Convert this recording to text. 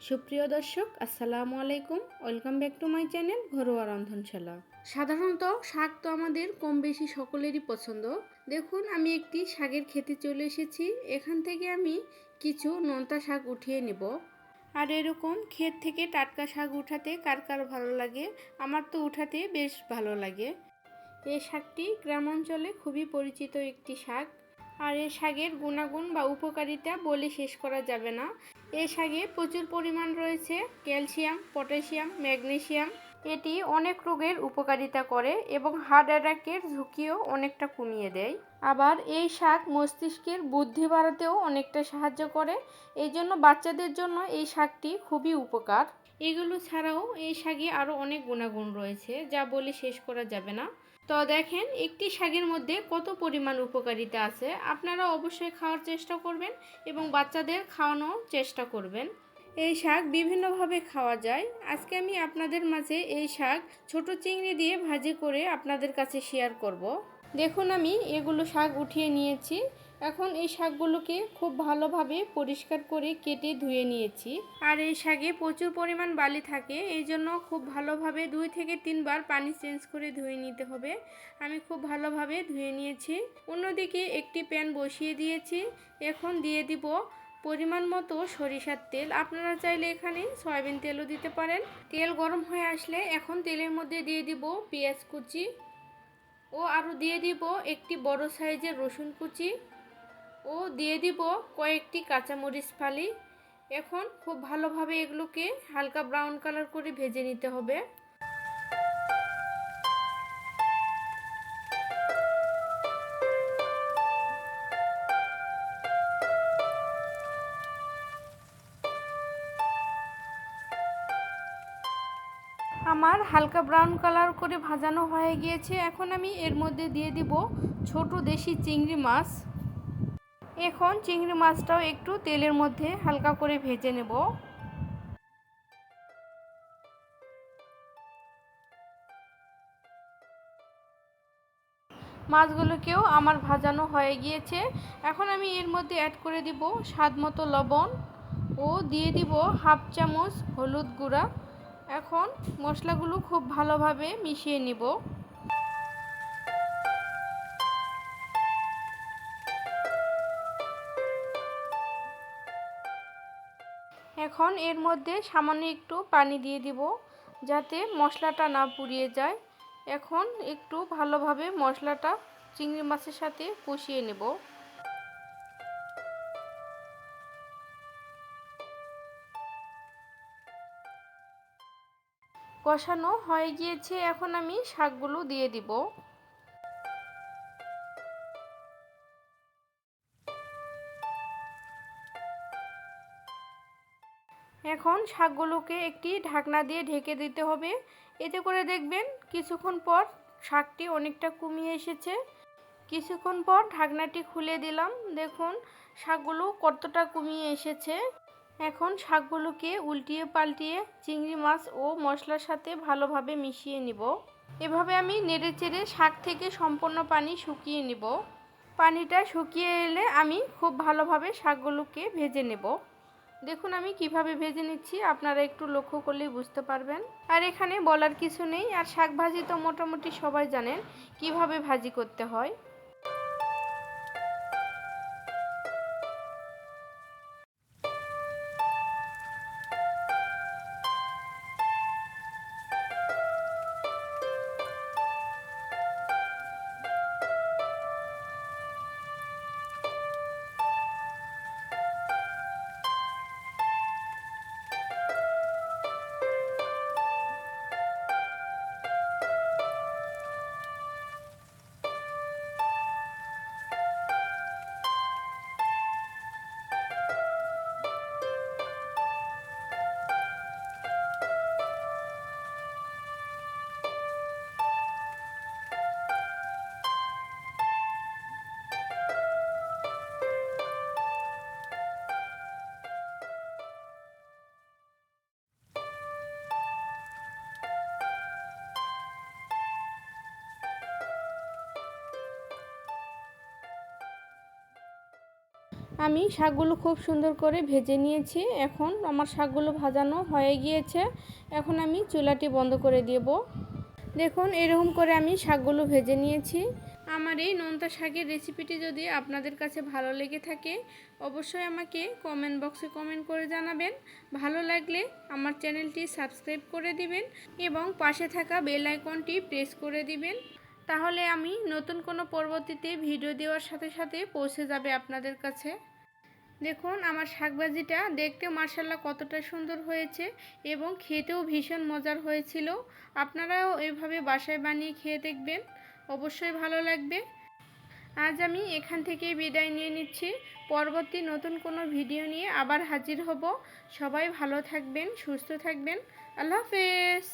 সুপ্রিয় দর্শক আসসালামু আলাইকুম। Welcome back to my channel ঘরোয়া রন্ধনশালা। সাধারণত শাক তো আমাদের কম বেশি সকলেরই পছন্দ। দেখুন আমি একটি শাকের খেতে চলে এসেছি। এখান থেকে আমি কিছু নোনতা শাক উঠিয়ে নেব। আর এরকম ক্ষেত থেকে টাটকা শাক উঠাতে কার কার ভালো লাগে? আমার তো উঠাতে বেশ ভালো লাগে। এই শাকটি গ্রামাঞ্চলে খুবই পরিচিত একটি শাক। আর এই শাকের গুণাগুণ বা উপকারিতা বলে শেষ করা যাবে না। এই শাকে প্রচুর পরিমাণ রয়েছে ক্যালসিয়াম, পটাশিয়াম, ম্যাগনেশিয়াম। এটি অনেক রোগের উপকারিতা করে এবং হার্ট অ্যাটাকের ঝুঁকিও অনেকটা কমিয়ে দেয়। আবার এই শাক মস্তিষ্কের বুদ্ধি বাড়াতেও অনেকটা সাহায্য করে। এই জন্য বাচ্চাদের জন্য এই শাকটি খুবই উপকার। এগুলো ছাড়াও এই শাকে আরও অনেক গুণাগুণ রয়েছে, যা বলে শেষ করা যাবে না। তো দেখেন, একটি শাকের মধ্যে কত পরিমাণ উপকারিতা আছে। আপনারা অবশ্যই খাওয়ার চেষ্টা করবেন এবং বাচ্চাদের খাওয়ানোর চেষ্টা করবেন। এই শাক বিভিন্নভাবে খাওয়া যায়। আজকে আমি আপনাদের মাঝে এই শাক ছোট চিংড়ি দিয়ে ভাজি করে আপনাদের কাছে শেয়ার করব। দেখুন আমি এগুলো শাক উঠিয়ে নিয়েছি। এখন এই শাকগুলোকে খুব ভালোভাবে পরিষ্কার করে কেটে ধুয়ে নিয়েছি। আর এই শাকে প্রচুর পরিমাণ বালি থাকে, এই জন্য খুব ভালোভাবে দুই থেকে তিনবার পানি চেঞ্জ করে ধুয়ে নিতে হবে। আমি খুব ভালোভাবে ধুয়ে নিয়েছি। অন্যদিকে একটি প্যান বসিয়ে দিয়েছি। এখন দিয়ে দিব পরিমাণ মতো সরিষার তেল। আপনারা চাইলে এখানে সয়াবিন তেলও দিতে পারেন। তেল গরম হয়ে আসলে এখন তেলের মধ্যে দিয়ে দিব পেঁয়াজ কুচি ও আরও দিয়ে দিব একটি বড় সাইজের রসুন কুচি। ও দিয়ে দিব কয়েকটি কাঁচামরিচ ফালি। এখন খুব ভালোভাবে এগুলোকে হালকা ব্রাউন কালার করে ভেজে নিতে হবে। আমার হালকা ব্রাউন কালার করে ভাজানো হয়ে গিয়েছে। এখন আমি এর মধ্যে দিয়ে দিব ছোট দেশি চিংড়ি মাছ। এখন চিংড়ি মাছটাও একটু তেলের মধ্যে হালকা করে ভেজে নেব। মাছগুলোকেও আমার ভাজানো হয়ে গিয়েছে। এখন আমি এর মধ্যে অ্যাড করে দিব স্বাদ মতো লবণ ও দিয়ে দিব হাফ চামচ হলুদ গুঁড়া। এখন মশলাগুলো খুব ভালোভাবে মিশিয়ে নিব। এখন এর মধ্যে সামান্য একটু পানি দিয়ে দিব যাতে মশলাটা না পুড়িয়ে যায়। এখন একটু ভালোভাবে মশলাটা চিংড়ি মাছের সাথে কষিয়ে নেব। কষানো হয়ে গিয়েছে, এখন আমি শাকগুলো দিয়ে দিব। এখন শাকগুলোকে একটি ঢাকনা দিয়ে ঢেকে দিতে হবে। এতে করে দেখবেন কিছুক্ষণ পর শাকটি অনেকটা কমিয়ে এসেছে। কিছুক্ষণ পর ঢাকনাটি খুলে দিলাম। দেখুন, শাকগুলো কতটা কমিয়ে এসেছে। এখন শাকগুলোকে উল্টিয়ে পাল্টিয়ে চিংড়ি মাছ ও মশলার সাথে ভালোভাবে মিশিয়ে নিব। এভাবে আমি নেড়ে চেড়ে শাক থেকে সম্পূর্ণ পানি শুকিয়ে নিব। পানিটা শুকিয়ে এলে আমি খুব ভালোভাবে শাকগুলোকে ভেজে নেব। দেখুন, আমি কীভাবে ভেজে নিচ্ছি, আপনারা একটু লক্ষ্য করলেই বুঝতে পারবেন। আর এখানে বলার কিছু নেই, আর শাক ভাজি তো মোটামুটি সবাই জানেন, কীভাবে ভাজি করতে হয়। আমি শাকগুলো খুব সুন্দর করে ভেজে নিয়েছি। এখন আমার শাকগুলো ভাজানো হয়ে গিয়েছে। এখন আমি চুলাটি বন্ধ করে দেব। দেখুন, এরকম করে আমি শাকগুলো ভেজে নিয়েছি। আমার এই নোনতা শাকের রেসিপিটি যদি আপনাদের কাছে ভালো লেগে থাকে, অবশ্যই আমাকে কমেন্ট বক্সে কমেন্ট করে জানাবেন। ভালো লাগলে আমার চ্যানেলটি সাবস্ক্রাইব করে দিবেন এবং পাশে থাকা বেল আইকনটি প্রেস করে দিবেন। তাহলে আমি নতুন কোনো পরবর্তীতে ভিডিও দেওয়ার সাথে সাথে পৌঁছে যাবে আপনাদের কাছে। দেখুন, আমার শাকভাজিটা দেখতে মার্শাল্লাহ কতটা সুন্দর হয়েছে এবং খেতেও ভীষণ মজার হয়েছিল। আপনারাও এভাবে বাসায় বানিয়ে খেয়ে দেখবেন, অবশ্যই ভালো লাগবে। আজ আমি এখান থেকে বিদায় নিয়ে নিচ্ছি। পরবর্তী নতুন কোনো ভিডিও নিয়ে আবার হাজির হব। সবাই ভালো থাকবেন, সুস্থ থাকবেন। আল্লাহ হাফেজ।